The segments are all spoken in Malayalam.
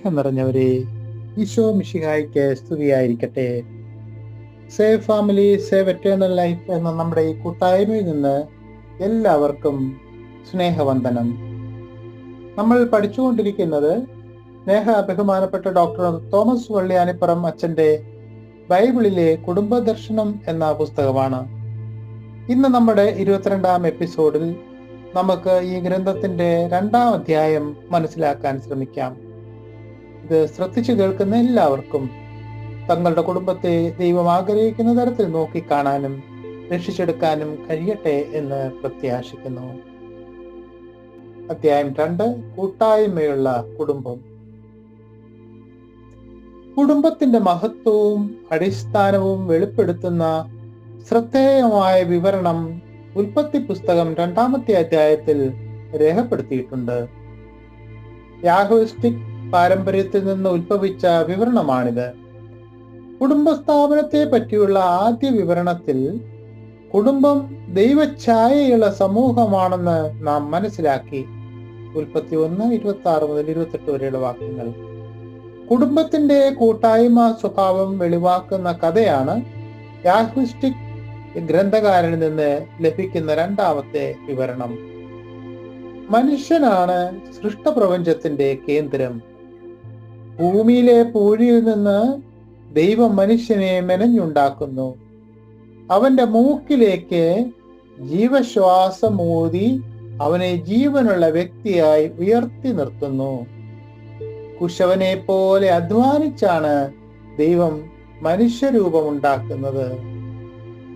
സ്നേഹം നിറഞ്ഞവരെ ഈശോ മിഷിഹായിക്ക് സ്തുതിയായിരിക്കട്ടെ. Save family save eternal life എന്ന നമ്മുടെ ഈ കൂട്ടായ്മയിൽ നിന്ന് എല്ലാവർക്കും സ്നേഹവന്ദനം. നമ്മൾ പഠിച്ചുകൊണ്ടിരിക്കുന്നത് സ്നേഹ ബഹുമാനപ്പെട്ട ഡോക്ടർ തോമസ് വള്ളിയാനിപ്പുറം അച്ഛന്റെ ബൈബിളിലെ കുടുംബ ദർശനം എന്ന പുസ്തകമാണ്. ഇന്ന് നമ്മുടെ ഇരുപത്തിരണ്ടാം എപ്പിസോഡിൽ നമുക്ക് ഈ ഗ്രന്ഥത്തിന്റെ രണ്ടാം അധ്യായം മനസ്സിലാക്കാൻ ശ്രമിക്കാം. ഇത് ശ്രദ്ധിച്ചു കേൾക്കുന്ന എല്ലാവർക്കും തങ്ങളുടെ കുടുംബത്തെ ദൈവം ആഗ്രഹിക്കുന്ന തരത്തിൽ നോക്കിക്കാണാനും രക്ഷിച്ചെടുക്കാനും കഴിയട്ടെ എന്ന് പ്രത്യാശിക്കുന്നു. അധ്യായം രണ്ട് കൂട്ടായ്മയുള്ള കുടുംബം. കുടുംബത്തിന്റെ മഹത്വവും അടിസ്ഥാനവും വെളിപ്പെടുത്തുന്ന ശ്രദ്ധേയമായ വിവരണം ഉൽപ്പത്തി പുസ്തകം രണ്ടാമത്തെ അധ്യായത്തിൽ രേഖപ്പെടുത്തിയിട്ടുണ്ട്. യാഹോസ്റ്റിക് പാരമ്പര്യത്തിൽ നിന്ന് ഉത്ഭവിച്ച വിവരണമാണിത്. കുടുംബസ്ഥാപനത്തെ പറ്റിയുള്ള ആദ്യ വിവരണത്തിൽ കുടുംബം ദൈവഛായയുള്ള സമൂഹമാണെന്ന് നാം മനസ്സിലാക്കി. ഉൽപ്പത്തി ഒന്ന് ഇരുപത്തി ആറ് മുതൽ ഇരുപത്തെട്ട് വരെയുള്ള വാക്യങ്ങൾ. കുടുംബത്തിന്റെ കൂട്ടായ്മ സ്വഭാവം വെളിവാക്കുന്ന കഥയാണ് യാഹ്വിസ്റ്റിക് ഗ്രന്ഥകാരനിൽ നിന്ന് ലഭിക്കുന്ന രണ്ടാമത്തെ വിവരണം. മനുഷ്യനാണ് സൃഷ്ടപ്രപഞ്ചത്തിന്റെ കേന്ദ്രം. ഭൂമിയിലെ പൂഴിയിൽ നിന്ന് ദൈവം മനുഷ്യനെ മെനഞ്ഞുണ്ടാക്കുന്നു. അവന്റെ മൂക്കിലേക്ക് ജീവശ്വാസം ഊതി അവനെ ജീവനുള്ള വ്യക്തിയായി ഉയർത്തി നിർത്തുന്നു. കുശവനെ പോലെ അധ്വാനിച്ചാണ് ദൈവം മനുഷ്യരൂപം ഉണ്ടാക്കുന്നത്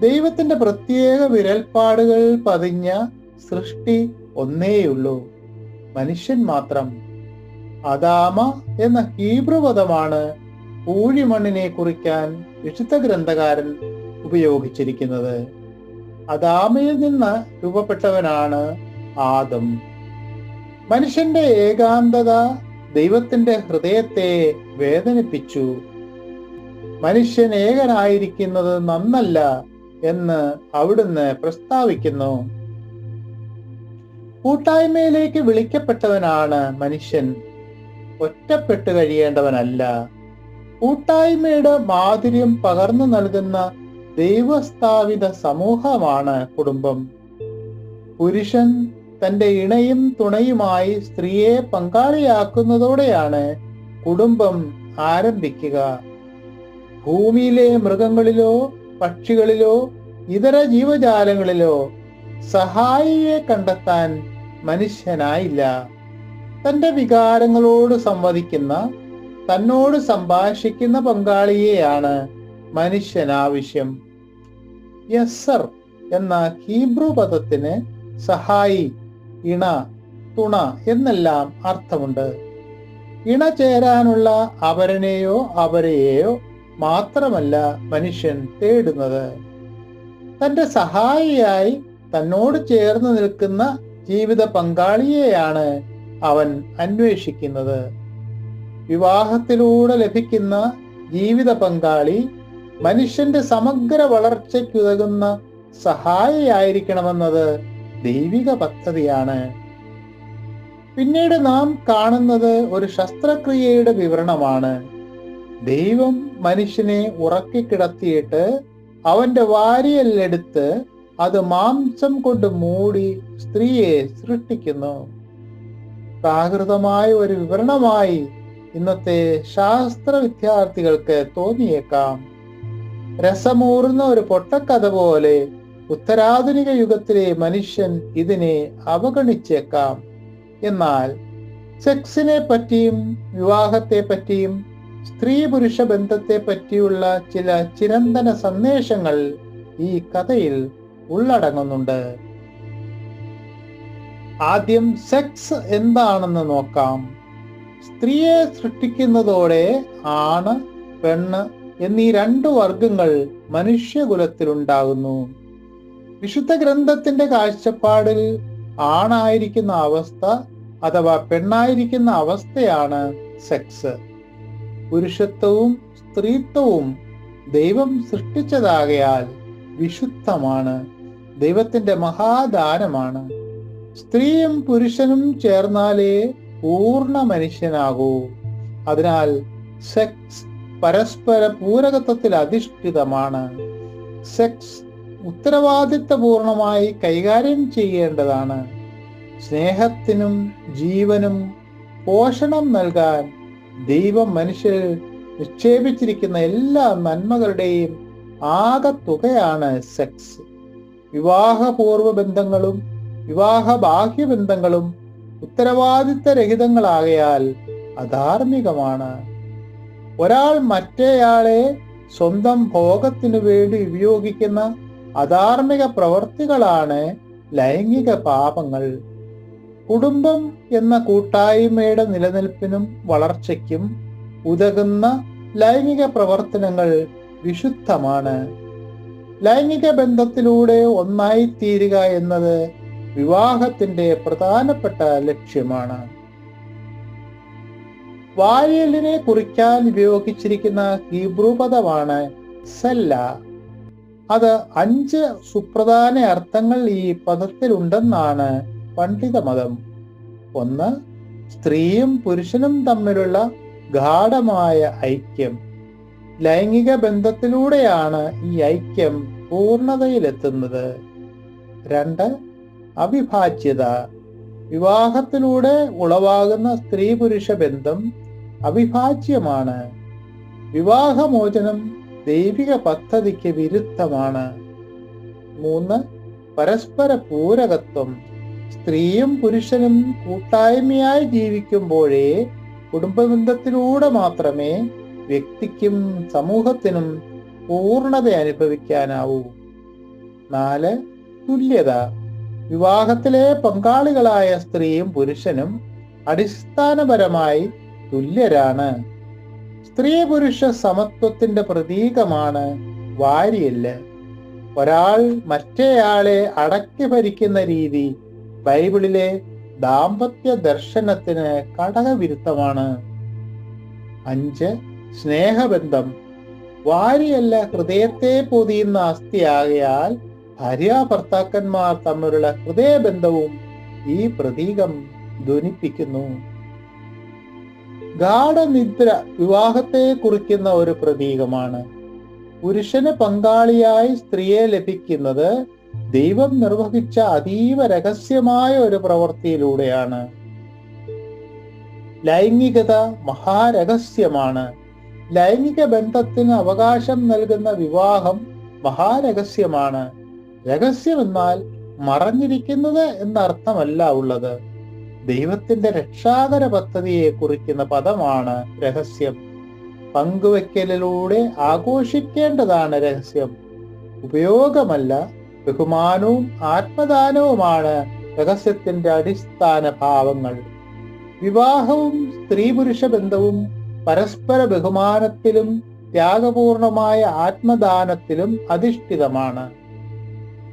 ദൈവത്തിന്റെ പ്രത്യേക വിരൽപ്പാടുകൾ പതിഞ്ഞ സൃഷ്ടി ഒന്നേയുള്ളൂ. മനുഷ്യൻ മാത്രം. അദാമ എന്ന ഹീബ്രു പദമാണ് പൂഴിമണ്ണിനെ കുറിക്കാൻ വിശുദ്ധ ഗ്രന്ഥകാരൻ ഉപയോഗിച്ചിരിക്കുന്നത്. അദാമയിൽ നിന്ന് രൂപപ്പെട്ടവനാണ് ആദം. മനുഷ്യന്റെ ഏകാന്തത ദൈവത്തിന്റെ ഹൃദയത്തെ വേദനിപ്പിച്ചു. മനുഷ്യൻ ഏകനായിരിക്കുന്നത് നന്നല്ല എന്ന് അവിടുന്ന് പ്രസ്താവിക്കുന്നു. കൂട്ടായ്മയിലേക്ക് വിളിക്കപ്പെട്ടവനാണ് മനുഷ്യൻ. ഒറ്റപ്പെട്ടു കഴിയേണ്ടവനല്ല. കൂട്ടായ്മയുടെ മാധുര്യം പകർന്നു നൽകുന്ന ദൈവസ്ഥാപിത സമൂഹമാണ് കുടുംബം. പുരുഷൻ തന്റെ ഇണയും തുണയുമായി സ്ത്രീയെ പങ്കാളിയാക്കുന്നതോടെയാണ് കുടുംബം ആരംഭിക്കുക. ഭൂമിയിലെ മൃഗങ്ങളിലോ പക്ഷികളിലോ ഇതര ജീവജാലങ്ങളിലോ സഹായിയെ കണ്ടെത്താൻ മനുഷ്യനായില്ല. തന്റെ വികാരങ്ങളോട് സംവദിക്കുന്ന തന്നോട് സംഭാഷിക്കുന്ന പങ്കാളിയെയാണ് മനുഷ്യൻ ആവശ്യം യസർ എന്ന ഹീബ്രു പദത്തിന് സഹായി ഇണ തുണ എന്നെല്ലാം അർത്ഥമുണ്ട്. ഇണ ചേരാനുള്ള അവരനെയോ അവരെയോ മാത്രമല്ല മനുഷ്യൻ തേടുന്നത്. തന്റെ സഹായിയായി തന്നോട് ചേർന്ന് നിൽക്കുന്ന ജീവിത പങ്കാളിയെയാണ് അവൻ അന്വേഷിക്കുന്നത്. വിവാഹത്തിലൂടെ ലഭിക്കുന്ന ജീവിത പങ്കാളി മനുഷ്യന്റെ സമഗ്ര വളർച്ചയ്ക്കുതകുന്ന സഹായിയായിരിക്കണമെന്നത് ദൈവിക പദ്ധതിയാണ്. പിന്നീട് നാം കാണുന്നത് ഒരു ശസ്ത്രക്രിയയുടെ വിവരണമാണ്. ദൈവം മനുഷ്യനെ ഉറക്കി കിടത്തിയിട്ട് അവന്റെ വാരിയല്ലെടുത്ത് അത് മാംസം കൊണ്ട് മൂടി സ്ത്രീയെ സൃഷ്ടിക്കുന്നു. പ്രാകൃതമായ ഒരു വിവരണമായി ഇന്നത്തെ ശാസ്ത്ര വിദ്യാർത്ഥികൾക്ക് തോന്നിയേക്കാം. രസമൂർന്ന ഒരു പൊട്ടക്കഥ പോലെ ഉത്തരാധുനിക യുഗത്തിലെ മനുഷ്യൻ ഇതിനെ അവഗണിച്ചേക്കാം. എന്നാൽ സെക്സിനെ പറ്റിയും വിവാഹത്തെ പറ്റിയും സ്ത്രീ പുരുഷ ബന്ധത്തെ പറ്റിയുള്ള ചില ചിരന്തന സന്ദേശങ്ങൾ ഈ കഥയിൽ ഉള്ളടങ്ങുന്നുണ്ട്. ആദ്യം സെക്സ് എന്താണെന്ന് നോക്കാം. സ്ത്രീയെ സൃഷ്ടിക്കുന്നതോടെ ആണ് പെണ്ണ് എന്നീ രണ്ടു വർഗങ്ങൾ മനുഷ്യകുലത്തിലുണ്ടാകുന്നു. വിശുദ്ധ ഗ്രന്ഥത്തിന്റെ കാഴ്ചപ്പാടിൽ ആണായിരിക്കുന്ന അവസ്ഥ അഥവാ പെണ്ണായിരിക്കുന്ന അവസ്ഥയാണ് സെക്സ് പുരുഷത്വവും സ്ത്രീത്വവും ദൈവം സൃഷ്ടിച്ചതാകയാൽ വിശുദ്ധമാണ്. ദൈവത്തിന്റെ മഹാദാനമാണ്. സ്ത്രീയും പുരുഷനും ചേർന്നാലേ പൂർണ മനുഷ്യനാകൂ. അതിനാൽ സെക്സ് പരസ്പര പൂരകത്വത്തിൽ അധിഷ്ഠിതമാണ്. സെക്സ് ഉത്തരവാദിത്തപൂർണമായി കൈകാര്യം ചെയ്യേണ്ടതാണ്. സ്നേഹത്തിനും ജീവനും പോഷണം നൽകാൻ ദൈവം മനുഷ്യരിൽ നിക്ഷേപിച്ചിരിക്കുന്ന എല്ലാ നന്മകളുടെയും ആകത്തുകയാണ് സെക്സ്. വിവാഹപൂർവ ബന്ധങ്ങളും വിവാഹ ബാഹ്യ ബന്ധങ്ങളും ഉത്തരവാദിത്തരഹിതങ്ങളാകയാൽ അധാർമികമാണ്. ഒരാൾ മറ്റേയാളെ സ്വന്തം ഭോഗത്തിനു വേണ്ടി ഉപയോഗിക്കുന്ന അധാർമിക പ്രവൃത്തികളാണ് ലൈംഗിക പാപങ്ങൾ. കുടുംബം എന്ന കൂട്ടായ്മയുടെ നിലനിൽപ്പിനും വളർച്ചയ്ക്കും ഉതകുന്ന ലൈംഗിക പ്രവർത്തനങ്ങൾ വിശുദ്ധമാണ്. ലൈംഗിക ബന്ധത്തിലൂടെ ഒന്നായിത്തീരുക എന്നത് വിവാഹത്തിന്റെ പ്രധാനപ്പെട്ട ലക്ഷ്യമാണ്. വായലിനെ കുറിക്കാൻ ഉപയോഗിച്ചിരിക്കുന്ന ഹീബ്രു പദമാണ് സെല്ല. അത് അഞ്ച് സുപ്രധാന അർത്ഥങ്ങൾ ഈ പദത്തിലുണ്ടെന്നാണ് പണ്ഡിതമതം. ഒന്ന് സ്ത്രീയും പുരുഷനും തമ്മിലുള്ള ഗാഠമായ ഐക്യം. ലൈംഗിക ബന്ധത്തിലൂടെയാണ് ഈ ഐക്യം പൂർണതയിലെത്തുന്നത് രണ്ട് അവിഭാജ്യത. വിവാഹത്തിലൂടെ ഉളവാകുന്ന സ്ത്രീ പുരുഷ ബന്ധം അവിഭാജ്യമാണ്. വിവാഹമോചനം ദൈവിക പദ്ധതിക്ക് വിരുദ്ധമാണ്. മൂന്ന് പരസ്പര പൂരകത്വം. സ്ത്രീയും പുരുഷനും കൂട്ടായ്മയായി ജീവിക്കുമ്പോഴേ കുടുംബബന്ധത്തിലൂടെ മാത്രമേ വ്യക്തിക്കും സമൂഹത്തിനും പൂർണത അനുഭവിക്കാനാവൂ. നാല് തുല്യത. വിവാഹത്തിലെ പങ്കാളികളായ സ്ത്രീയും പുരുഷനും അടിസ്ഥാനപരമായി തുല്യരാണ്. സ്ത്രീ പുരുഷ സമത്വത്തിന്റെ പ്രതീകമാണ് വാരിയല്ല്. ഒരാൾ മറ്റേയാളെ അടക്കി ഭരിക്കുന്ന രീതി ബൈബിളിലെ ദാമ്പത്യ ദർശനത്തിന് കടകവിരുദ്ധമാണ്. അഞ്ച് സ്നേഹബന്ധം. വാരിയല്ല ഹൃദയത്തെ പൊതിയുന്ന അസ്ഥിയാകയാൽ ഭാര്യാഭർത്താക്കന്മാർ തമ്മിലുള്ള ഹൃദയബന്ധവും ഈ പ്രതീകം ധ്വനിപ്പിക്കുന്നു. ഗാഠനിദ്ര വിവാഹത്തെ കുറിക്കുന്ന ഒരു പ്രതീകമാണ്. പുരുഷന് പങ്കാളിയായി സ്ത്രീയെ ലഭിക്കുന്നത് ദൈവം നിർവഹിച്ച അതീവ രഹസ്യമായ ഒരു പ്രവൃത്തിയിലൂടെയാണ്. ലൈംഗികത മഹാരഹസ്യമാണ്. ലൈംഗിക ബന്ധത്തിന് അവകാശം നൽകുന്ന വിവാഹം മഹാരഹസ്യമാണ്. രഹസ്യം എന്നാൽ മറഞ്ഞിരിക്കുന്നത് എന്നർത്ഥമല്ല ഉള്ളത്. ദൈവത്തിന്റെ രക്ഷാകര പദ്ധതിയെ കുറിക്കുന്ന പദമാണ് രഹസ്യം. പങ്കുവെക്കലിലൂടെ ആഘോഷിക്കേണ്ടതാണ് രഹസ്യം. ഉപയോഗമല്ല ബഹുമാനവും ആത്മദാനവുമാണ് രഹസ്യത്തിന്റെ അടിസ്ഥാന ഭാവങ്ങൾ. വിവാഹവും സ്ത്രീ പുരുഷ ബന്ധവും പരസ്പര ബഹുമാനത്തിലും ത്യാഗപൂർണമായ ആത്മദാനത്തിലും അധിഷ്ഠിതമാണ്.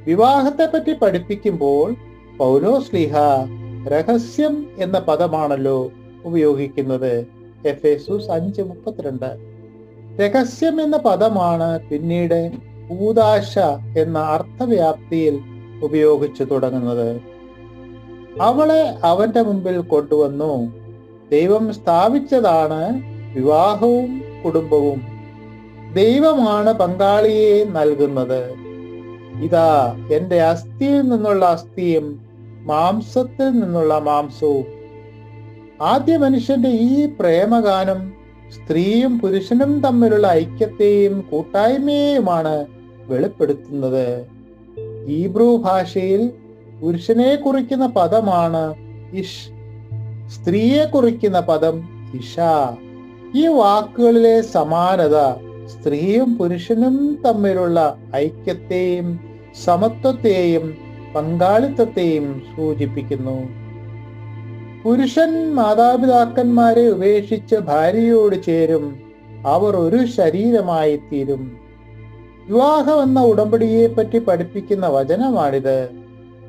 വിവാഹത്തെപ്പറ്റി പഠിപ്പിക്കുമ്പോൾ പൗലോസ്ലിഹ രഹസ്യം എന്ന പദമാണല്ലോ ഉപയോഗിക്കുന്നത്. എഫ് എസൂസ് അഞ്ച് മുപ്പത്തിരണ്ട്. രഹസ്യം എന്ന പദമാണ് പിന്നീട് ഭൂതാശ എന്ന അർത്ഥവ്യാപ്തിയിൽ ഉപയോഗിച്ചു തുടങ്ങുന്നത്. അവളെ അവന്റെ മുമ്പിൽ കൊണ്ടുവന്നു. ദൈവം സ്ഥാപിച്ചതാണ് വിവാഹവും കുടുംബവും. ദൈവമാണ് പങ്കാളിയെ നൽകുന്നത്. ഇതാ എന്റെ അസ്ഥിയിൽ നിന്നുള്ള അസ്ഥിയും മാംസത്തിൽ നിന്നുള്ള മാംസവും. ആദ്യ മനുഷ്യന്റെ ഈ പ്രേമഗാനം സ്ത്രീയും പുരുഷനും തമ്മിലുള്ള ഐക്യത്തെയും കൂട്ടായ്മയെയുമാണ് വെളിപ്പെടുത്തുന്നത്. ഹീബ്രു ഭാഷയിൽ പുരുഷനെ കുറിക്കുന്ന പദമാണ് ഇഷ് സ്ത്രീയെ കുറിക്കുന്ന പദം ഇഷ. ഈ വാക്കുകളിലെ സമാനത സ്ത്രീയും പുരുഷനും തമ്മിലുള്ള ഐക്യത്തെയും സമത്വത്തെയും പങ്കാളിത്തത്തെയും സൂചിപ്പിക്കുന്നു. പുരുഷൻ മാതാപിതാക്കന്മാരെ ഉപേക്ഷിച്ച് ഭാര്യയോട് ചേരും അവർ ഒരു ശരീരമായി തീരും വിവാഹം എന്ന ഉടമ്പടിയെ പറ്റി പഠിപ്പിക്കുന്ന വചനമാണിത്.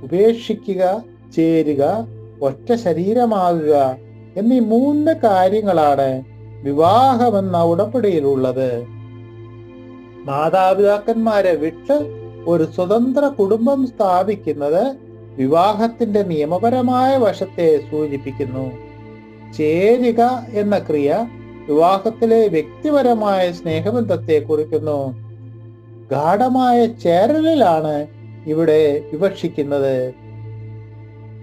ഉപേക്ഷിക്കുക ചേരുക ഒറ്റ ശരീരമാകുക എന്നീ മൂന്ന് കാര്യങ്ങളാണ് വിവാഹമെന്ന ഉടമ്പടിയിലുള്ളത്. മാതാപിതാക്കന്മാരെ വിട്ട് ഒരു സ്വതന്ത്ര കുടുംബം സ്ഥാപിക്കുന്നത് വിവാഹത്തിന്റെ നിയമപരമായ വശത്തെ സൂചിപ്പിക്കുന്നു. ചേരുക എന്ന ക്രിയ വിവാഹത്തിലെ വ്യക്തിപരമായ സ്നേഹബന്ധത്തെ കുറിക്കുന്നു. ഗാഠമായ ചേരലിലാണ് ഇവിടെ വിവക്ഷിക്കുന്നത്.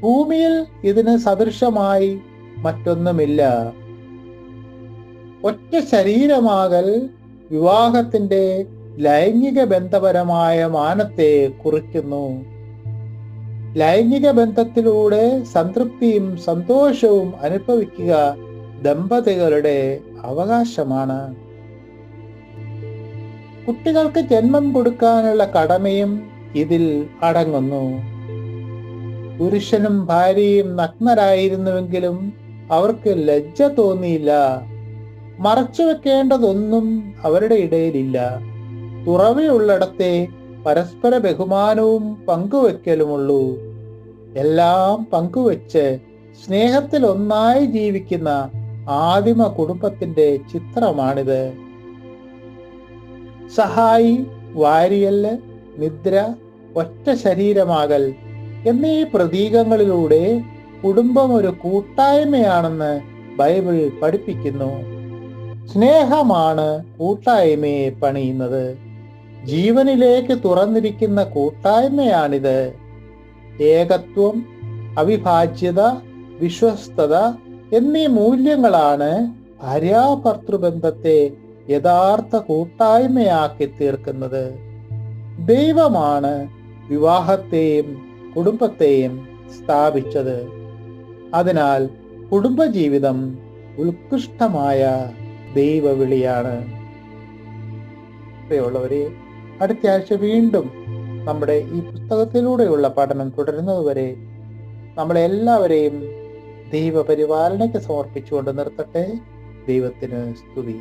ഭൂമിയിൽ ഇതിന് സദൃശമായി മറ്റൊന്നുമില്ല. ഒറ്റ ശരീരമാകൽ വിവാഹത്തിന്റെ ലൈംഗിക ബന്ധപരമായ മാനത്തെ കുറിക്കുന്നു. ലൈംഗിക ബന്ധത്തിലൂടെ സംതൃപ്തിയും സന്തോഷവും അനുഭവിക്കുക ദമ്പതികളുടെ അവകാശമാണ്. കുട്ടികൾക്ക് ജന്മം കൊടുക്കാനുള്ള കടമയും ഇതിൽ അടങ്ങുന്നു. പുരുഷനും ഭാര്യയും നഗ്നരായിരുന്നുവെങ്കിലും അവർക്ക് ലജ്ജ തോന്നിയില്ല. മറച്ചു വെക്കേണ്ടതൊന്നും അവരുടെ ഇടയിലില്ല. തുറവയുള്ളിടത്തെ പരസ്പര ബഹുമാനവും പങ്കുവെക്കലുമുള്ളൂ. എല്ലാം പങ്കുവെച്ച് സ്നേഹത്തിൽ ഒന്നായി ജീവിക്കുന്ന ആദിമ കുടുംബത്തിന്റെ ചിത്രമാണിത്. സഹായി വാരിയല്ല് നിദ്ര ഒറ്റ ശരീരമാകൽ എന്നീ പ്രതീകങ്ങളിലൂടെ കുടുംബം ഒരു കൂട്ടായ്മയാണെന്ന് ബൈബിൾ പഠിപ്പിക്കുന്നു. സ്നേഹമാണ് കൂട്ടായ്മയെ പണിയുന്നത്. ജീവനിലേക്ക് തുറന്നിരിക്കുന്ന കൂട്ടായ്മയാണിത്. ഏകത്വം അവിഭാജ്യത വിശ്വസ്തത എന്നീ മൂല്യങ്ങളാണ് ഭാര്യാഭർത്തൃബന്ധത്തെ യഥാർത്ഥ കൂട്ടായ്മയാക്കി തീർക്കുന്നത്. ദൈവമാണ് വിവാഹത്തെയും കുടുംബത്തെയും സ്ഥാപിച്ചത്. അതിനാൽ കുടുംബജീവിതം ഉത്കൃഷ്ടമായ ദൈവവിളിയാണ്. പ്രിയമുള്ളവരെ അടുത്ത ആഴ്ച വീണ്ടും നമ്മുടെ ഈ പുസ്തകത്തിലൂടെയുള്ള പഠനം തുടരുന്നതുവരെ നമ്മളെല്ലാവരെയും ദൈവപരിപാലനയ്ക്ക് സമർപ്പിച്ചുകൊണ്ട് നിർത്തട്ടെ. ദൈവത്തിന് സ്തുതി.